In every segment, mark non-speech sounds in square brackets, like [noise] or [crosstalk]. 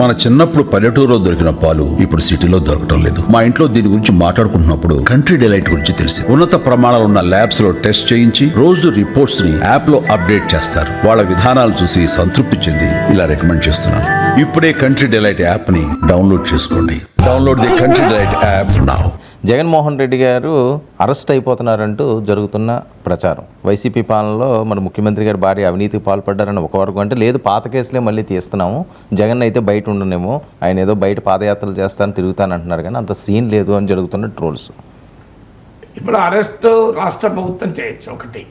మన చిన్నప్పుడు పల్లెటూరులో దొరికిన పాలు ఇప్పుడు సిటీలో దొరకటం లేదు. మా ఇంట్లో దీని గురించి మాట్లాడుకుంటున్నప్పుడు కంట్రీ డిలైట్ గురించి తెలిసి ఉన్నత ప్రమాణాలు ఉన్న ల్యాబ్స్లో టెస్ట్ చేయించి రోజు రిపోర్ట్స్ని యాప్లో అప్డేట్ చేస్తారు. వాళ్ళ విధానాలు చూసి సంతృప్తి చెంది ఇలా రికమెండ్ చేస్తున్నాను. ఇప్పుడే కంట్రీ డిలైట్ యాప్ని డౌన్లోడ్ చేసుకోండి. Download the Country Delight app now Jaganmohan Reddy గారు అరెస్ట్ అయిపోతున్నారంటూ జరుగుతున్న ప్రచారం. వైసీపీ పాలనలో మన ముఖ్యమంత్రి గారి భార్య అవినీతికి పాల్పడ్డారని ఒక వరకు అంటే లేదు పాత కేసులే మళ్ళీ తీస్తున్నాము. జగన్ అయితే బయట ఉండనేమో ఆయన ఏదో బయట పాదయాత్రలు చేస్తాను తిరుగుతానంటున్నారు కానీ అంత సీన్ లేదు అని జరుగుతున్న ట్రోల్స్. ఇప్పుడు అరెస్ట్ రాష్ట్ర ప్రభుత్వం చేయొచ్చు ఒకటి.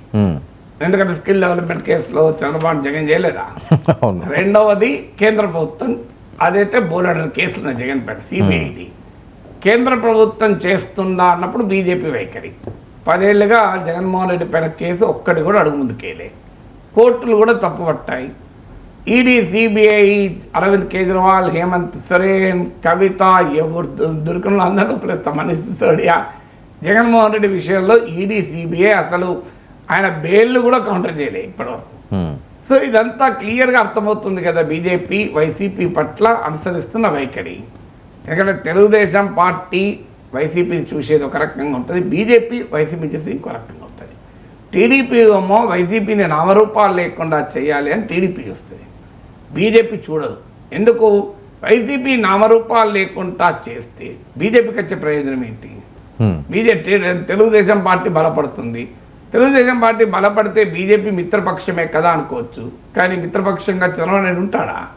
ఎందుకంటే స్కిల్ డెవలప్మెంట్ కేసులో చంద్రబాబు జగన్ చేయలేదా? [laughs] రెండవది కేంద్ర ప్రభుత్వం అదైతే బోలెడర్ కేసులు జగన్ పైన సిబిఐడి కేంద్ర ప్రభుత్వం చేస్తుందా అన్నప్పుడు బీజేపీ వైఖరి. పదేళ్ళుగా జగన్మోహన్ రెడ్డి పైన కేసు ఒక్కటి కూడా అడుగు ముందుకేలే కోర్టులు కూడా తప్పుపట్టాయి. ఈడీ సిబిఐ అరవింద్ కేజ్రీవాల్ హేమంత్ సరేన్ కవిత ఎవరు దొరికిన అందరూ ప్లస్ మనీష్ సిసోడియా. జగన్మోహన్ రెడ్డి విషయంలో ఈడీ సిబిఐ అసలు ఆయన బెయిల్ కూడా కౌంటర్ చేయలే ఇప్పటివరకు. సో ఇదంతా క్లియర్గా అర్థమవుతుంది కదా బీజేపీ వైసీపీ పట్ల అనుసరిస్తున్న వైఖరి. ఎందుకంటే తెలుగుదేశం పార్టీ వైసీపీని చూసేది ఒక రకంగా ఉంటుంది బీజేపీ వైసీపీ చూసేది ఇంకో రకంగా ఉంటుంది. టీడీపీ ఏమో వైసీపీని నామరూపాలు లేకుండా చేయాలి అని టీడీపీ చూస్తుంది. బీజేపీ చూడదు. ఎందుకు? వైసీపీ నామరూపాలు లేకుండా చేస్తే బీజేపీకి వచ్చే ప్రయోజనం ఏంటి. బీజేపీ తెలుగుదేశం పార్టీ బలపడుతుంది. తెలుగుదేశం పార్టీ బలపడితే బీజేపీ మిత్రపక్షమే కదా అనుకోవచ్చు. కానీ మిత్రపక్షంగా చంద్రబాబు నాయుడు ఉంటాడా?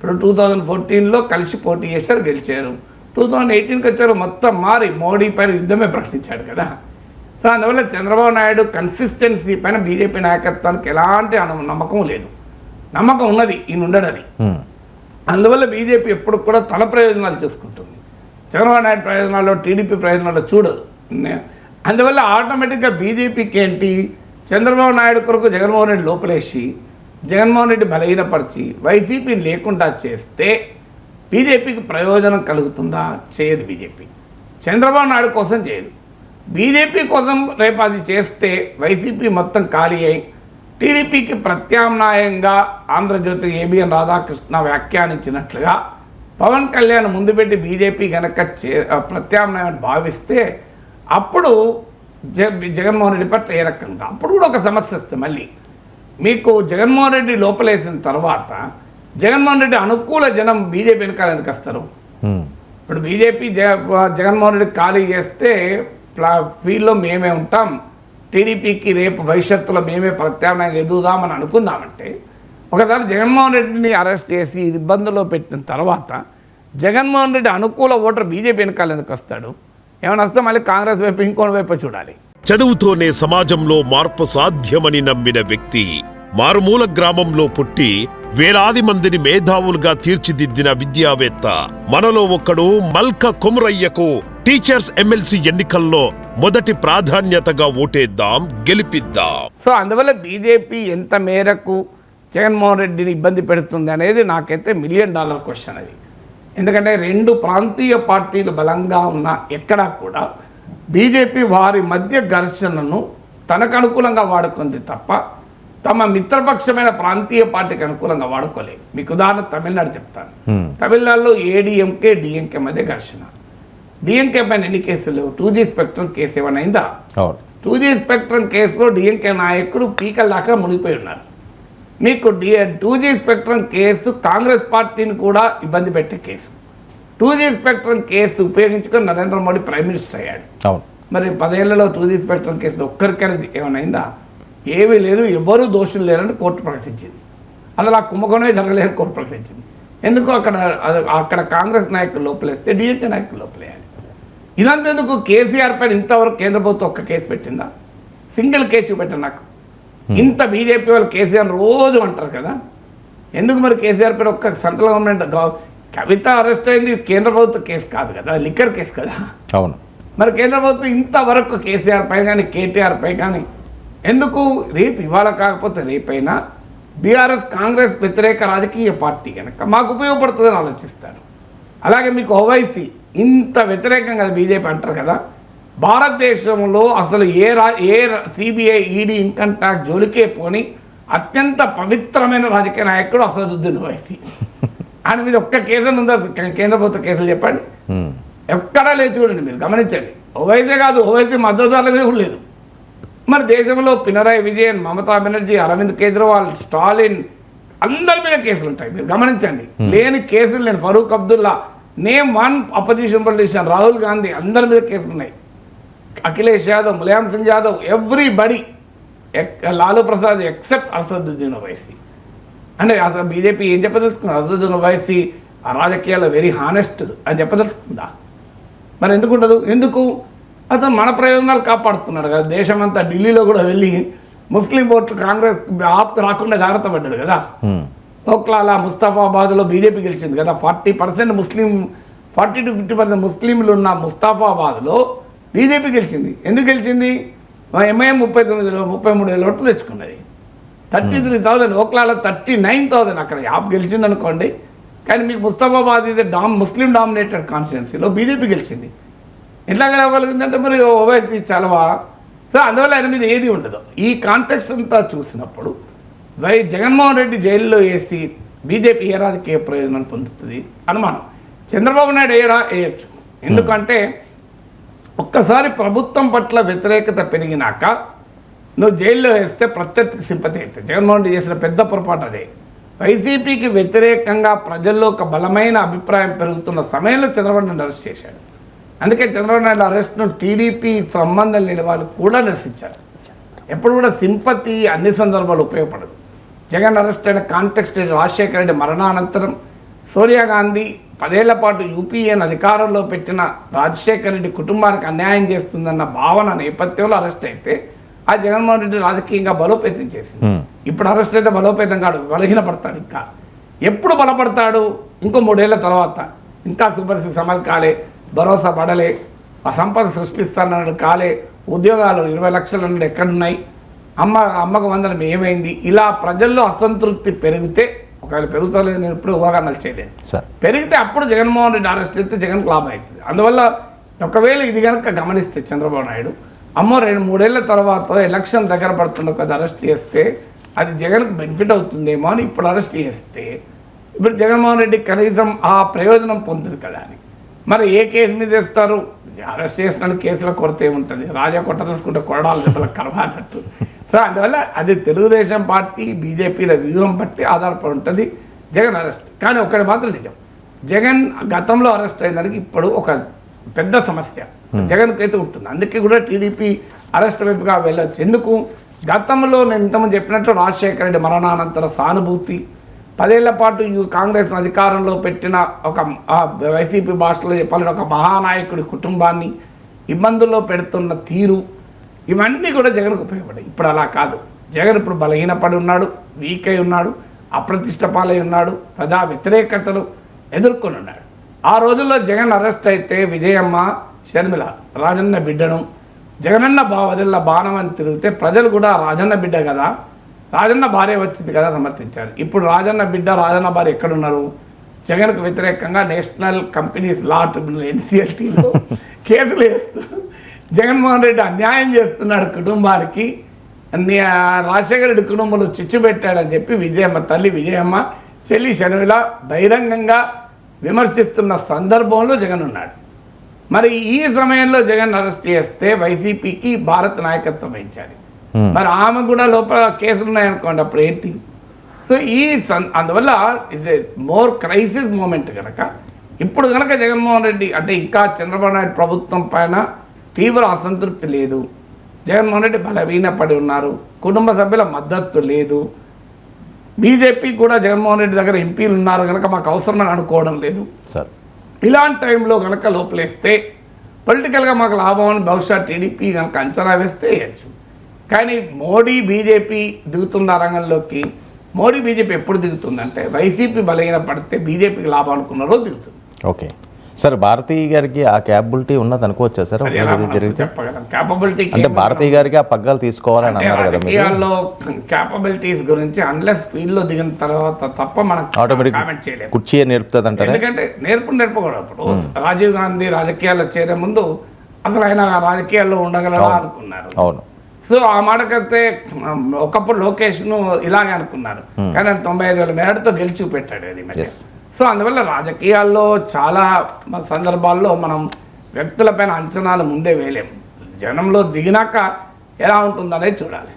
ఇప్పుడు టూ థౌజండ్ ఫోర్టీన్లో కలిసి పోటీ చేశారు గెలిచారు. టూ థౌజండ్ ఎయిటీన్కి వచ్చారు మొత్తం మారి మోడీ పైన యుద్ధమే ప్రకటించాడు కదా. సో అందువల్ల చంద్రబాబు నాయుడు కన్సిస్టెన్సీ పైన బీజేపీ నాయకత్వానికి ఎలాంటి అను- నమ్మకం లేదు. నమ్మకం ఉన్నది ఈయన ఉండడని. అందువల్ల బీజేపీ ఎప్పుడు కూడా తన ప్రయోజనాలు చూసుకుంటుంది. చంద్రబాబు నాయుడు ప్రయోజనాలు టీడీపీ ప్రయోజనాలు చూడదు. అందువల్ల ఆటోమేటిక్గా బీజేపీకి ఏంటి? చంద్రబాబు నాయుడు కొరకు జగన్మోహన్ రెడ్డి లోపలేసి జగన్మోహన్ రెడ్డి బలహీనపరిచి వైసీపీ లేకుండా చేస్తే బీజేపీకి ప్రయోజనం కలుగుతుందా? చేయదు బీజేపీ. చంద్రబాబు నాయుడు కోసం చేయదు. బీజేపీ కోసం రేపు అది చేస్తే వైసీపీ మొత్తం ఖాళీ అయి టీడీపీకి ప్రత్యామ్నాయంగా ఆంధ్రజ్యోతి ఏబిఎన్ రాధాకృష్ణ వ్యాఖ్యానించినట్లుగా పవన్ కళ్యాణ్ ముందు పెట్టి బీజేపీ కనుక చే ప్రత్యామ్నాయం అని భావిస్తే అప్పుడు జ జగన్మోహన్ రెడ్డి పట్ల ఏ రకంగా? అప్పుడు కూడా ఒక సమస్య వస్తుంది మళ్ళీ. మీకు జగన్మోహన్ రెడ్డి లోపలేసిన తర్వాత జగన్మోహన్ రెడ్డి అనుకూల జనం బీజేపీ వెనకాల ఎందుకు వస్తారు. ఇప్పుడు బీజేపీ జగ జగన్మోహన్ రెడ్డి ఖాళీ చేస్తే ప్లా ఫీల్డ్లో మేమే ఉంటాం. టీడీపీకి రేపు భవిష్యత్తులో మేమే ప్రత్యామ్నాయంగా ఎదుగుదామని అనుకుందామంటే ఒకసారి జగన్మోహన్ రెడ్డిని అరెస్ట్ చేసి ఇబ్బందుల్లో పెట్టిన తర్వాత జగన్మోహన్ రెడ్డి అనుకూల ఓటర్ బీజేపీ వెనకాల ఎందుకు వస్తాడు? ఏమైనా వస్తే మళ్ళీ కాంగ్రెస్ వైపు ఇంకోటి వైపు చూడాలి. చదువుతోనే సమాజంలో మార్పు సాధ్యమని నమ్మిన వ్యక్తి మారుమూల గ్రామంలో పుట్టి వేలాది మందిని మేధావులుగా తీర్చిదిద్దిన విద్యావేత్త. మనలో ఒక్కడు మల్క కొమురయ్యకు టీచర్స్ ఎమ్మెల్సీ ఎన్నికల్లో మొదటి ప్రాధాన్యతగా ఓటేద్దాం గెలిపిద్దాం. సో అందువల్ల బీజేపీ ఎంత మేరకు జగన్మోహన్ రెడ్డిని ఇబ్బంది పెడుతుంది అనేది నాకైతే మిలియన్ డాలర్ క్వశ్చన్ అది. ఎందుకంటే రెండు ప్రాంతీయ పార్టీలు బలంగా ఉన్న ఎక్కడా కూడా బీజేపీ వారి మధ్య ఘర్షణను తనకు అనుకూలంగా వాడుకుంది తప్ప తమ మిత్రపక్షమైన ప్రాంతీయ పార్టీకి అనుకూలంగా వాడుకోలేదు. మీకు ఉదాహరణ తమిళనాడు చెప్తాను. తమిళనాడులో ఏడీఎంకే డిఎంకే మధ్య ఘర్షణ. డిఎంకే పైన ఎన్ని కేసులు టూ జీ స్పెక్ట్రమ్ కేసు ఏమైనా అయిందా? టూ జీ స్పెక్ట్రమ్ కేసులో డిఎంకే నాయకుడు పీకల దాకా మునిగిపోయి ఉన్నారు. మీకు the two G spectrum case Congress పార్టీని కూడా ఇబ్బంది పెట్టే case. Two G spectrum case ఉపయోగించుకొని నరేంద్ర మోడీ ప్రైమ్ మినిస్టర్ అయ్యాడు. మరి పదేళ్ళలో టూ జీ స్పెక్ట్రమ్ కేసులో ఒక్కరికైనా ఏమైనా అయిందా? ఏమీ లేదు ఎవ్వరూ దోషులు లేరని కోర్టు ప్రకటించింది. అసలు ఆ కుంభకోణమే జరగలేదని కోర్టు ప్రకటించింది. ఎందుకు అక్కడ అక్కడ కాంగ్రెస్ నాయకులు లోపలేస్తే డిఎంకే నాయకులు లోపలేయాలి? ఇదంతెందుకు కేసీఆర్ పైన ఇంతవరకు కేంద్ర ప్రభుత్వం ఒక్క కేసు పెట్టిందా? సింగిల్ కేసు చూపెట్టాను నాకు. ఇంత బీజేపీ వాళ్ళు కేసీఆర్ రోజు అంటారు కదా? ఎందుకు మరి కేసీఆర్ పైన ఒక్క సెంట్రల్ గవర్నమెంట్ గవ- కవిత అరెస్ట్ అయింది కేంద్ర ప్రభుత్వ కేసు కాదు కదా లిక్కర్ కేసు కదా? అవును. మరి కేంద్ర ప్రభుత్వం ఇంతవరకు కేసీఆర్ పై కానీ కేటీఆర్ పై కానీ ఎందుకు? రేపు ఇవాళ కాకపోతే రేపైనా బీఆర్ఎస్ కాంగ్రెస్ వ్యతిరేక రాజకీయ పార్టీ కనుక మాకు ఉపయోగపడుతుందని ఆలోచిస్తారు. అలాగే మీకు ఓవైసీ ఇంత వ్యతిరేకంగా బీజేపీ అంటారు కదా. భారతదేశంలో అసలు ఏ రా ఏ సిబిఐ ఈడీ ఇన్కమ్ ట్యాక్స్ జోలికే పోని అత్యంత పవిత్రమైన రాజకీయ నాయకుడు అసదుద్దీన్ ఓవైసీ. ఆయన మీద ఒక్క కేసు ఉందా? కేంద్ర ప్రభుత్వ కేసులు చెప్పండి. ఎక్కడా లేదు చూడండి మీరు గమనించండి. ఓవైసీ కాదు ఓవైసీ మద్దతుదారుల మీద కూడా లేదు. మరి దేశంలో పినరాయి విజయన్ మమతా బెనర్జీ అరవింద్ కేజ్రీవాల్ స్టాలిన్ అందరి మీద కేసులు ఉంటాయి. మీరు గమనించండి. లేని కేసులు లేని Farooq Abdullah name one opposition politician Rahul Gandhi అందరి మీద కేసులు ఉన్నాయి. Akhilesh Yadav Mulayam Singh Yadav everybody Lalu Prasad except Asaduddin Owaisi అంటే అసలు బీజేపీ ఏం చెప్పదలుచుకుంది? అసదుద్దీన్ ఓవైసీ ఆ రాజకీయాల్లో వెరీ హానెస్ట్ అని చెప్పదలుచుకుందా? మరి ఎందుకు ఉండదు? ఎందుకు? అతను మన ప్రయోజనాలు కాపాడుతున్నాడు కదా. దేశమంతా ఢిల్లీలో కూడా వెళ్ళి ముస్లిం ఓట్లు కాంగ్రెస్ ఆప్ రాకుండా జాగ్రత్త పడ్డాడు కదా. ఓక్లాలా ముస్తాఫాబాద్లో బీజేపీ గెలిచింది కదా. Forty percent Muslim forty to fifty percent ముస్లింలు ఉన్న ముస్తాఫాబాద్లో బీజేపీ గెలిచింది. ఎందుకు గెలిచింది? ఎంఐఎం ముప్పై తొమ్మిది ముప్పై మూడు వేల ఓట్లు తెచ్చుకున్నది. థర్టీ త్రీ థౌసండ్ ఓక్లాలో థర్టీ నైన్ థౌసండ్ అక్కడ యాప్ గెలిచింది అనుకోండి కానీ మీకు ముస్తాఫాబాద్ ఇది డామ్ ముస్లిం డామినేటెడ్ కాన్స్టిట్యున్సీలో బీజేపీ గెలిచింది. ఎట్లా కలవగలిగిందంటే మరి ఓవైసీ చలవా సో అందువల్ల ఆయన మీద ఏది ఉండదు. ఈ కాంటెక్స్ట్ అంతా చూసినప్పుడు వై జగన్మోహన్ రెడ్డి జైల్లో వేసి బీజేపీ ఏ రాజకీయ ప్రయోజనం పొందుతుంది? అనుమానం. చంద్రబాబు నాయుడు వేయడా వేయచ్చు. ఎందుకంటే ఒక్కసారి ప్రభుత్వం పట్ల వ్యతిరేకత పెరిగినాక నువ్వు జైల్లో వేస్తే ప్రత్యర్థికి సింపతి అవుతుంది జగన్మోహన్ రెడ్డి చేసిన పెద్ద పొరపాటు అదే. వైసీపీకి వ్యతిరేకంగా ప్రజల్లో ఒక బలమైన అభిప్రాయం పెరుగుతున్న సమయంలో చంద్రబాబు నాయుడు అరెస్ట్ చేశాడు. అందుకే చంద్రబాబు నాయుడు అరెస్ట్ను టీడీపీ సంబంధం లేని వాళ్ళు కూడా నిరసించారు. ఎప్పుడు కూడా సింపతి అన్ని సందర్భాలు ఉపయోగపడదు. జగన్ అరెస్ట్ అయిన కాంటెక్స్ట్ రాజశేఖర రెడ్డి మరణానంతరం సోనియా గాంధీ పదేళ్ళ పాటు యూపీఏను అధికారంలో పెట్టిన రాజశేఖర రెడ్డి కుటుంబానికి అన్యాయం చేస్తుందన్న భావన నేపథ్యంలో అరెస్ట్ అయితే ఆ జగన్మోహన్ రెడ్డి రాజకీయంగా బలోపేతం చేసింది. ఇప్పుడు అరెస్ట్ అయితే బలోపేతం కాడు బలహీనపడతాడు ఇంకా. ఎప్పుడు బలపడతాడు? ఇంకో మూడేళ్ళ తర్వాత. ఇంకా సూపర్ సిక్స్ అమలు కాలే భరోసా పడలే ఆ సంపద సృష్టిస్తానన్నాడు కాలే ఉద్యోగాలు ఇరవై లక్షలు అన్నాడు ఎక్కడున్నాయి? అమ్మ అమ్మకు వందనం ఏమైంది? ఇలా ప్రజల్లో అసంతృప్తి పెరిగితే ఒకవేళ పెరుగుతలేదు నేను ఇప్పుడు ఊహాగానాలు చేయలేను సార్. పెరిగితే అప్పుడు జగన్మోహన్ రెడ్డి అరెస్ట్ అయితే జగన్కు లాభం అవుతుంది. అందువల్ల ఒకవేళ ఇది కనుక గమనిస్తే చంద్రబాబు నాయుడు అమ్మో రెండు మూడేళ్ళ తర్వాత ఎలక్షన్ దగ్గర పడుతున్న కొద్ది అరెస్ట్ చేస్తే అది జగన్కు బెనిఫిట్ అవుతుందేమో అని ఇప్పుడు అరెస్ట్ చేస్తే ఇప్పుడు జగన్మోహన్ రెడ్డి కనీసం ఆ ప్రయోజనం పొందుతుంది కదా అని. మరి ఏ కేసు మీద వేస్తారు? అరెస్ట్ చేసిన కేసుల కొరత ఏముంటుంది? రాజా కొట్టదలుచుకుంటే కొరడాలు దెబ్బలకు కలవాలన్నట్టు సో అందువల్ల అది తెలుగుదేశం పార్టీ బీజేపీల వ్యూహం బట్టి ఆధారపడి ఉంటుంది. జగన్ అరెస్ట్ కానీ ఒకటి మాత్రం నిజం. జగన్ గతంలో అరెస్ట్ అయిన ఇప్పుడు ఒక పెద్ద సమస్య. జగన్కి అయితే ఉంటుంది. అందుకే కూడా టీడీపీ అరెస్ట్ వైపుగా వెళ్ళొచ్చు. ఎందుకు? గతంలో నేను ఇంతకుముందు చెప్పినట్టు రాజశేఖర రెడ్డి మరణానంతర సానుభూతి పదేళ్ళ పాటు ఈ కాంగ్రెస్ అధికారంలో పెట్టిన ఒక వైసీపీ భాషలో చెప్పాలని ఒక మహానాయకుడి కుటుంబాన్ని ఇబ్బందుల్లో పెడుతున్న తీరు ఇవన్నీ కూడా జగన్కు ఉపయోగపడాయి ఇప్పుడు అలా కాదు. జగన్ ఇప్పుడు బలహీనపడి ఉన్నాడు వీక్ అయి ఉన్నాడు అప్రతిష్ట పాలై ఉన్నాడు ప్రజా వ్యతిరేకతలు ఎదుర్కొని ఉన్నాడు. ఆ రోజుల్లో జగన్ అరెస్ట్ అయితే విజయమ్మ షర్మిల రాజన్న బిడ్డను జగనన్న బావదిల్ల బాణం అని తిరిగితే ప్రజలు కూడా రాజన్న బిడ్డ కదా రాజన్న భార్య వచ్చింది కదా సమర్థించారు. ఇప్పుడు రాజన్న బిడ్డ రాజన్న భార్య ఎక్కడున్నారు? జగన్కు వ్యతిరేకంగా నేషనల్ కంపెనీస్ లా ట్రిబ్యునల్ ఎన్సిఎల్టీలో కేసులు వేస్తూ జగన్మోహన్ రెడ్డి అన్యాయం చేస్తున్నాడు కుటుంబానికి. రాజశేఖర రెడ్డి కుటుంబంలో చిచ్చు పెట్టాడని చెప్పి విజయమ్మ తల్లి విజయమ్మ చెల్లి శనువిల బహిరంగంగా విమర్శిస్తున్న సందర్భంలో జగన్ ఉన్నాడు. మరి ఈ సమయంలో జగన్ అరెస్ట్ చేస్తే వైసీపీకి భారత్ నాయకత్వం వహించాలి. మరి ఆమె కూడా లోపల కేసులు ఉన్నాయనుకోండి అప్పుడు ఏంటి? సో ఈ సన్ అందువల్ల ఇస్ మోర్ క్రైసిస్ మూమెంట్ కనుక ఇప్పుడు కనుక జగన్మోహన్ రెడ్డి అంటే ఇంకా చంద్రబాబు నాయుడు ప్రభుత్వం పైన తీవ్ర అసంతృప్తి లేదు. జగన్మోహన్ రెడ్డి బలహీనపడి ఉన్నారు. కుటుంబ సభ్యుల మద్దతు లేదు. బీజేపీ కూడా జగన్మోహన్ రెడ్డి దగ్గర ఎంపీలు ఉన్నారు కనుక మాకు అవసరమని అనుకోవడం లేదు. సార్ ఇలాంటి టైంలో కనుక లోపలేస్తే పొలిటికల్గా మాకు లాభం అని బహుశా టీడీపీ కనుక అంచనా వేస్తే వేయచ్చు. కానీ మోడీ బీజేపీ దిగుతున్న రంగంలోకి మోడీ బీజేపీ ఎప్పుడు దిగుతుందంటే వైసీపీ బలహీన పడితే బీజేపీకి లాభం అనుకున్న రోజు దిగుతుంది. ఓకే. సార్ భారతీయ గారికి ఆ క్యాపబిలిటీ ఉన్నది అనుకోవచ్చా సార్? జరిగితే? క్యాపబిలిటీ అంటే భారతీయ గారికి ఆ పగ్గాలు తీసుకోవాలని అన్నారు కదా రాజకీయాల్లో క్యాపబిలిటీస్ గురించి అన్లెస్ ఫీల్డ్లో దిగిన తర్వాత తప్ప మనం ఆటోమేటిక్ కామెంట్ చేయలేము కుర్చీ నేర్పుతుంది అంటారా ఎందుకంటే నేర్పు నేర్పకూడదు అప్పుడు రాజీవ్ గాంధీ రాజకీయాల్లో చేరే ముందు అసలు ఆయన రాజకీయాల్లో ఉండగలరా అనుకున్నారు. అవును. సో ఆ మాటకైతే ఒకప్పుడు లోకేష్ను ఇలాగే అనుకున్నారు. కానీ ఆయన తొంభై ఐదు వేల మేడతో గెలిచి పెట్టాడు అది మరి. సో అందువల్ల రాజకీయాల్లో చాలా సందర్భాల్లో మనం వ్యక్తులపైన అంచనాలు ముందే వేయలేము జనంలో దిగినాక ఎలా ఉంటుందనేది చూడాలి.